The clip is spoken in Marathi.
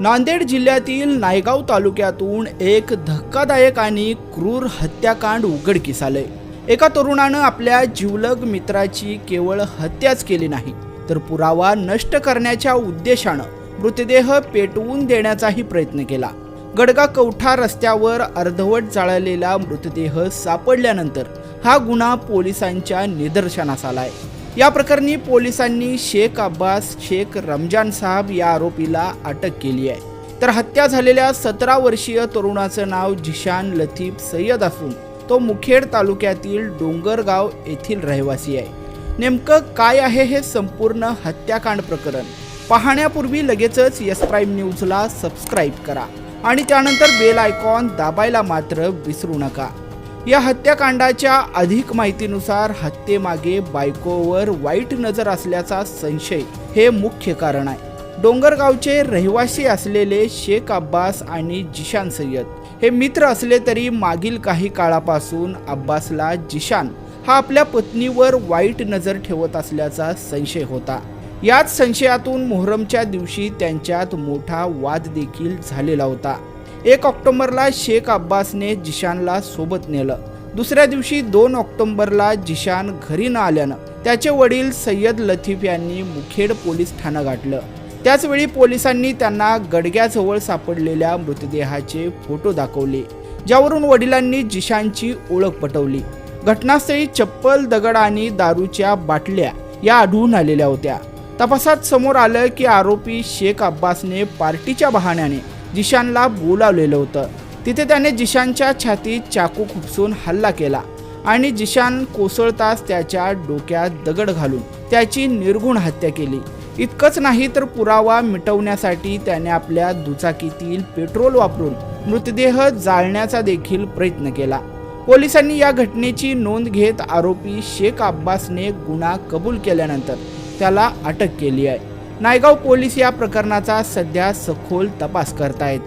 नांदेड जिल्ह्यातील नायगाव तालुक्यातून एक धक्कादायक आणि क्रूर हत्याकांड उघडकीस आलंय. एका तरुणानं आपल्या जिवलग मित्राची केवळ हत्याच केली नाही तर पुरावा नष्ट करण्याच्या उद्देशानं मृतदेह पेटवून देण्याचाही प्रयत्न केला. गडगा कवठा रस्त्यावर अर्धवट जाळलेला मृतदेह सापडल्यानंतर हा गुन्हा पोलिसांच्या निदर्शनास आलाय. या प्रकरणी पोलिसांनी शेख अब्बास शेख रमजान साहब या आरोपीला अटक केली आहे. तर हत्या झालेल्या सतरा वर्षीय तरुणाचं नाव जिशान लतीफ सय्यद असून तो मुखेड तालुक्यातील डोंगरगाव येथील रहिवासी आहे. नेमकं काय आहे हे संपूर्ण हत्याकांड प्रकरण? पाहण्यापूर्वी लगेचच यस प्राईम न्यूजला सबस्क्राईब करा आणि त्यानंतर बेल आयकॉन दाबायला मात्र विसरू नका. या हत्याकांडाच्या अधिक माहितीनुसार हत्येमागे बायकोवर वाईट नजर असल्याचा संशय हे मुख्य कारण आहे. डोंगरगावचे रहिवासी असलेले शेख अब्बास आणि जिशान सय्यद हे मित्र असले तरी मागील काही काळापासून अब्बासला जिशान हा आपल्या पत्नीवर वाईट नजर ठेवत असल्याचा संशय होता. याच संशयातून मोहरमच्या दिवशी त्यांच्यात मोठा वाद देखील झालेला होता. एक ऑक्टोबरला शेख अब्बासने जिशानला सोबत नेलं. दुसऱ्या दिवशी दोन ऑक्टोंबरला जिशान घरी न आल्यानं त्याचे वडील सय्यद लतीफ यांनी मुखेड पोलीस ठाणं गाठलं. त्याचवेळी पोलिसांनी त्यांना गडग्याजवळ सापडलेल्या मृतदेहाचे फोटो दाखवले ज्यावरून वडिलांनी जिशानची ओळख पटवली. घटनास्थळी चप्पल दगड आणि दारूच्या बाटल्या या आढळून आलेल्या होत्या. तपासात समोर आलं की आरोपी शेख अब्बासने पार्टीच्या बहाण्याने जिशानला बोलावलेलं होतं. तिथे त्याने जिशानच्या छातीत चाकू खुपसून हल्ला केला आणि जिशान कोसळताच त्याच्या डोक्यात दगड घालून त्याची निर्गुण हत्या केली. इतकंच नाही तर पुरावा मिटवण्यासाठी त्याने आपल्या दुचाकीतील पेट्रोल वापरून मृतदेह जाळण्याचा देखील प्रयत्न केला. पोलिसांनी या घटनेची नोंद घेत आरोपी शेख अब्बासने गुन्हा कबूल केल्यानंतर त्याला अटक केली आहे. नायगाव पोलीस या प्रकरणाचा सध्या सखोल तपास करतायत.